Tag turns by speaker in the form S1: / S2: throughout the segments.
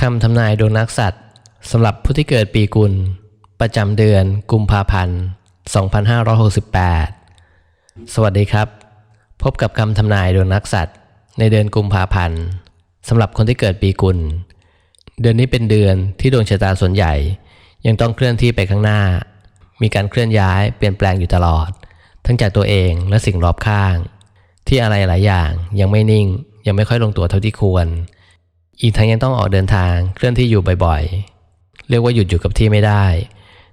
S1: คำทำนายดวงนักสัตว์สำหรับผู้ที่เกิดปีกุล ประจำเดือนกุมภาพันธ์ 2568 สวัสดีครับ พบกับคำทำนายดวงนักสัตว์ ในเดือนกุมภาพันธ์สำหรับคนที่เกิดปีกุล เดือนนี้เป็นเดือนที่ดวงชะตาส่วนใหญ่ ยังต้องเคลื่อนที่ไปข้างหน้า มีการเคลื่อนย้ายเปลี่ยนแปลงอยู่ตลอด ทั้งจากตัวเองและสิ่งรอบข้าง ที่อะไรหลายอย่างยังไม่นิ่งยังไม่ค่อยลงตัวเท่าที่ควร อีกทั้งยังต้องออกเดินทางเคลื่อนที่อยู่บ่อยๆ เรียกว่าหยุดอยู่กับที่ไม่ได้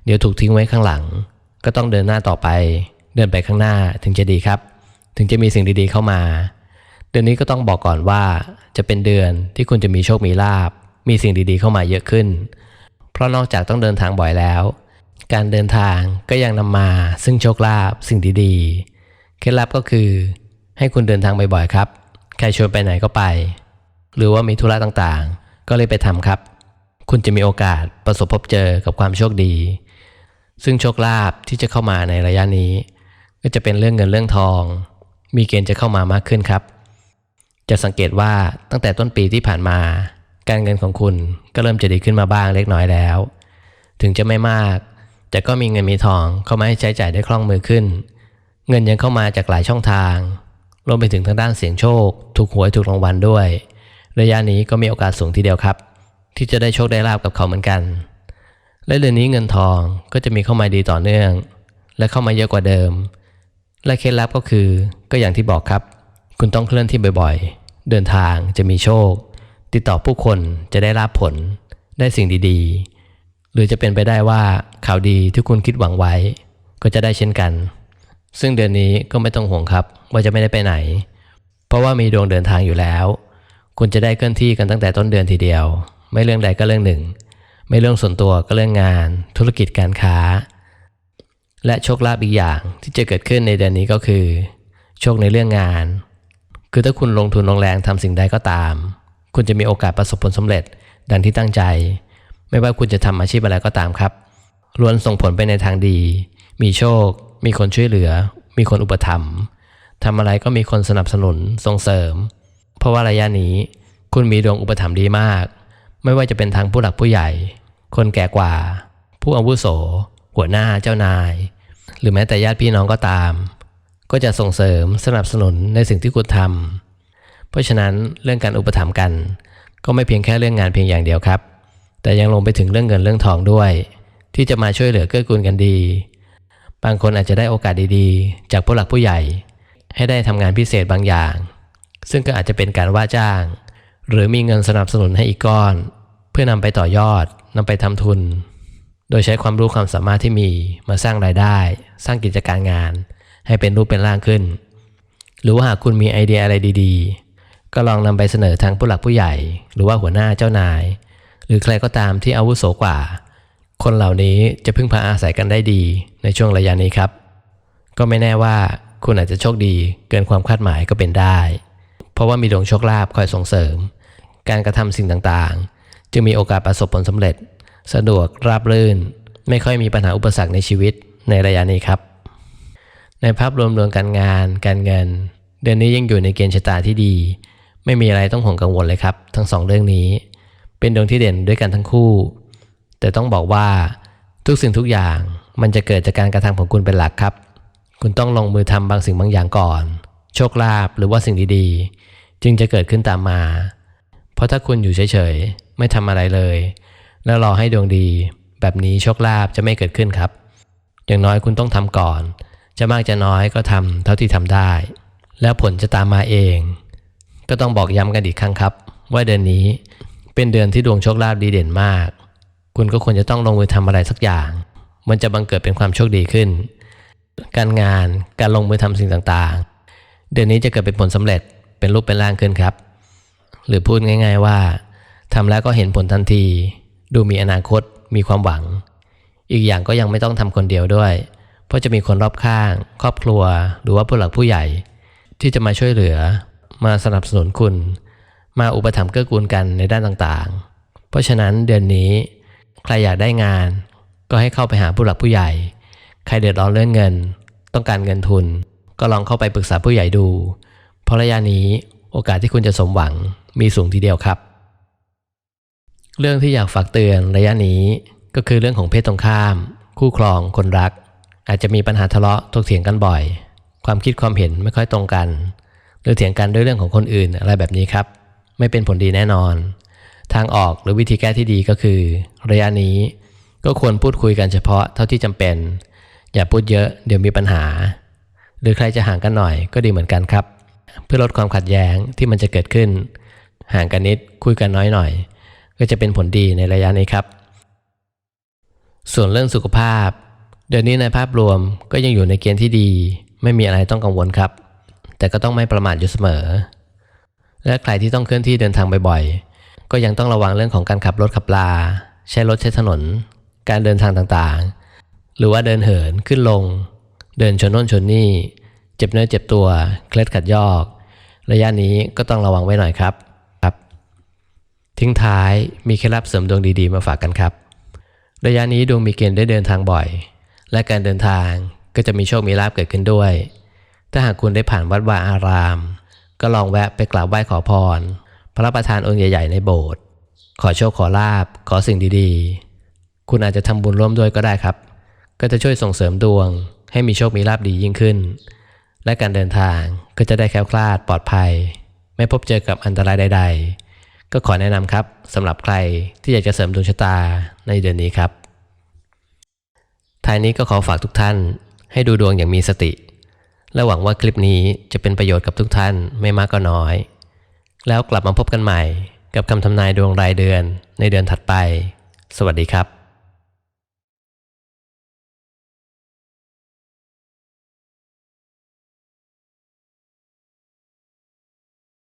S1: เดี๋ยวถูกทิ้งไว้ข้างหลัง ก็ต้องเดินหน้าต่อไป เดินไปข้างหน้าถึงจะดีครับ ถึงจะมีสิ่งดีๆเข้ามา เดือนนี้ก็ต้องบอกก่อนว่าจะเป็นเดือนที่คุณจะมีโชคมีลาบ มีสิ่งดีๆเข้ามาเยอะขึ้น เพราะนอกจากต้องเดินทางบ่อยแล้ว การเดินทางก็ยังนำมาซึ่งโชคลาภสิ่งดีๆ เคล็ดลับก็คือ ให้คุณเดินทางบ่อยๆครับ ใครชวนไปไหนก็ไป หรือว่ามีธุระต่างๆ ก็เลยไปทำครับ คุณจะมีโอกาสประสบพบเจอกับความโชคดี ซึ่งโชคลาภที่จะเข้ามาในระยะนี้ ก็จะเป็นเรื่องเงินเรื่องทอง มีเกณฑ์จะเข้ามามากขึ้นครับ จะสังเกตว่าตั้งแต่ต้นปีที่ผ่านมา การเงินของคุณก็เริ่มจะดีขึ้นมาบ้างเล็กน้อยแล้ว ถึงจะไม่มาก แต่ก็มีเงินมีทองเข้ามาให้ใช้จ่ายได้คล่องมือขึ้น เงินยังเข้ามาจากหลายช่องทางรวมไปถึงทางด้านเสียงโชค ถูกหวยถูกรางวัลด้วย ระยะนี้ก็มีโอกาสสูงทีเดียวครับ ที่จะได้โชคได้ลาบกับเขาเหมือนกัน และเดือนนี้เงินทองก็จะมีเข้ามาดีต่อเนื่อง และเข้ามาเยอะกว่าเดิม และเคล็ดลับก็คือก็อย่างที่บอกครับ คุณต้องเคลื่อนที่บ่อยๆ เดินทางจะมีโชค ติดต่อผู้คนจะได้รับผล ได้สิ่งดีๆ หรือจะเป็นไปได้ว่าข่าวดีที่คุณคิดหวังไว้ ก็จะได้เช่นกัน ซึ่งเดือนนี้ก็ไม่ต้องห่วงครับว่าจะไม่ได้ไปไหน เพราะว่ามีดวงเดินทางอยู่แล้ว คุณจะได้เคลื่อนที่กันตั้งแต่ต้นเดือนทีเดียว ไม่เรื่องใดก็เรื่องหนึ่ง ไม่เรื่องส่วนตัวก็เรื่องงาน ธุรกิจการค้า และโชคลาภอีกอย่างที่จะเกิดขึ้นในเดือนนี้ก็คือ โชคในเรื่องงาน คือถ้าคุณลงทุนลงแรงทำสิ่งใดก็ตาม คุณจะมีโอกาสประสบผลสำเร็จดังที่ตั้งใจ ไม่ว่าคุณจะทำอาชีพอะไรก็ตามครับล้วนส่งผลไปในทางดี มีโชค มีคนช่วยเหลือ มีคนอุปถัมภ์ทำอะไรก็มีคนสนับสนุนส่งเสริม เพราะว่าระยะนี้คุณมีดวงอุปถัมภ์ดีมาก ไม่ว่าจะเป็นทางผู้หลักผู้ใหญ่ คนแก่กว่า ผู้อาวุโส หัวหน้าเจ้านาย หรือแม้แต่ญาติพี่น้องก็ตาม ก็จะส่งเสริมสนับสนุนในสิ่งที่คุณทำเพราะฉะนั้นเรื่องการอุปถัมภ์กัน ก็ไม่เพียงแค่เรื่องงานเพียงอย่างเดียวครับ แต่ยังลงไปถึงเรื่องเงินเรื่องทองด้วย ที่จะมาช่วยเหลือเกื้อกูลกันดี บางคนอาจจะได้โอกาสดีๆ จากผู้หลักผู้ใหญ่ ให้ได้ทำงานพิเศษบางอย่าง ซึ่งก็อาจจะเป็นการว่าจ้าง หรือมีเงินสนับสนุนให้อีกก้อน เพื่อนำไปต่อยอดนำไปทำทุน โดยใช้ความรู้ความสามารถที่มีมาสร้างรายได้ สร้างกิจการงาน ให้เป็นรูปเป็นร่างขึ้น หรือว่าหากคุณมีไอเดียอะไรดีๆ ก็ลองนำไปเสนอทางผู้หลักผู้ใหญ่ หรือว่าหัวหน้าเจ้านาย หรือใครก็ตามที่อาวุโสกว่า คนเหล่านี้จะพึ่งพาอาศัยกันได้ดีในช่วงระยะนี้ครับ ก็ไม่แน่ว่าคุณอาจจะโชคดีเกินความคาดหมายก็เป็นได้ เพราะว่ามีดวงโชคลาภคอยส่งเสริม การกระทำสิ่งต่างๆ จึงมีโอกาสประสบผลสำเร็จ สะดวกราบรื่น ไม่ค่อยมีปัญหาอุปสรรคในชีวิตในระยะนี้ครับ ในภาพรวมรวมการงาน การเงิน เดือนนี้ยังอยู่ในเกณฑ์ชะตาที่ดี ไม่มีอะไรต้องห่วงกังวลเลยครับ ทั้งสองเรื่องนี้ เป็นดวงที่เด่นด้วยกันทั้งคู่ แต่ต้องบอกว่าทุกสิ่งทุกอย่างมันจะเกิดจากการกระทำของคุณเป็นหลักครับ คุณต้องลงมือทำบางสิ่งบางอย่างก่อน โชคลาภหรือว่าสิ่งดีๆ จึงจะเกิดขึ้นตามมา เพราะถ้าคุณอยู่เฉยๆ ไม่ทำอะไรเลย แล้วรอให้ดวงดี แบบนี้โชคลาภจะไม่เกิดขึ้นครับ อย่างน้อยคุณต้องทำก่อน จะมากจะน้อยก็ทำเท่าที่ทำได้ แล้วผลจะตามมาเอง ก็ต้องบอกย้ำกันอีกครั้งครับ ว่าเดือนนี้เป็นเดือนที่ดวงโชคลาภดีเด่นมาก คุณก็ควรจะต้องลงมือทำอะไรสักอย่าง มันจะบังเกิดเป็นความโชคดีขึ้น การงานการลงมือทำสิ่งต่างๆ เดือนนี้จะเกิดเป็นผลสำเร็จเป็นรูปเป็นร่างขึ้นครับ หรือพูดง่าย ๆว่าทำแล้วก็เห็นผลทันที ดูมีอนาคตมีความหวัง อีกอย่างก็ยังไม่ต้องทำคนเดียวด้วย เพราะจะมีคนรอบข้าง ครอบครัว หรือว่าผู้หลักผู้ใหญ่ ที่จะมาช่วยเหลือ มาสนับสนุนคุณ มาอุปถัมภ์เกื้อกูลกันในด้านต่างๆ เพราะฉะนั้นเดือนนี้ ใครอยากได้งาน ก็ให้เข้าไปหาผู้หลักผู้ใหญ่ ใครเดือดร้อนเรื่องเงิน ต้องการเงินทุน ก็ลองเข้าไปปรึกษาผู้ใหญ่ดู เพราะระยะนี้โอกาสที่คุณจะสมหวังมีสูงทีเดียวครับ เรื่องที่อยากฝากเตือนระยะนี้ก็คือเรื่องของเพศตรงข้าม คู่ครองคนรัก อาจจะมีปัญหาทะเลาะถกเถียงกันบ่อย ความคิดความเห็นไม่ค่อยตรงกัน หรือเถียงกันด้วยเรื่องของคนอื่นอะไรแบบนี้ครับ ไม่เป็นผลดีแน่นอน ทางออกหรือวิธีแก้ที่ดีก็คือ ระยะนี้ก็ควรพูดคุยกันเฉพาะเท่าที่จำเป็น อย่าพูดเยอะเดี๋ยวมีปัญหา หรือใครจะห่างกันหน่อยก็ดีเหมือนกันครับ เพื่อลดความขัดแย้งที่มันจะเกิดขึ้น ห่างกันนิดคุยกันน้อยหน่อย ก็จะเป็นผลดีในระยะนี้ครับ ส่วนเรื่องสุขภาพ เดือนนี้ในภาพรวมก็ยังอยู่ในเกณฑ์ที่ดี ไม่มีอะไรต้องกังวลครับ แต่ก็ต้องไม่ประมาทอยู่เสมอ และใครที่ต้องเคลื่อนที่เดินทางบ่อยๆ ก็ยังต้องระวังเรื่องของการขับรถขับลา ใช้รถใช้ถนน การเดินทางต่างๆ หรือว่าเดินเหินขึ้นลง เดินชนน่นชนนี่ เจ็บเนื้อเจ็บตัว เคล็ดขัดยอก ระยะนี้ก็ต้องระวังไว้หน่อยครับครับ ทิ้งท้ายมีเคล็ดลับเสริมดวงดีๆมาฝากกันครับ ระยะนี้ดวงมีเกณฑ์ได้เดินทางบ่อย และการเดินทางก็จะมีโชคมีลาภเกิดขึ้นด้วย ถ้าหากคุณได้ผ่านวัดวาอาราม ก็ลองแวะไปกราบไหว้ขอพร พระประธานองค์ใหญ่ๆในโบสถ์ขอโชคขอลาบขอสิ่งดีๆ คุณอาจจะทำบุญร่วมด้วยก็ได้ครับ ก็จะช่วยส่งเสริมดวง ให้มีโชคมีลาบดียิ่งขึ้น และการเดินทางก็จะได้แคล้วคลาดปลอดภัย ไม่พบเจอกับอันตรายใด ๆ ก็ขอแนะนำครับสำหรับใครที่อยากจะเสริมดวงชะตาในเดือนนี้ครับท้ายนี้ก็ขอฝากทุกท่านให้ดูดวงอย่างมีสติ และหวังว่าคลิปนี้จะเป็นประโยชน์กับทุกท่านไม่มากก็น้อย แล้วกลับมาพบกันใหม่กับคำทำนายดวงรายเดือนในเดือนถัดไป สวัสดีครับ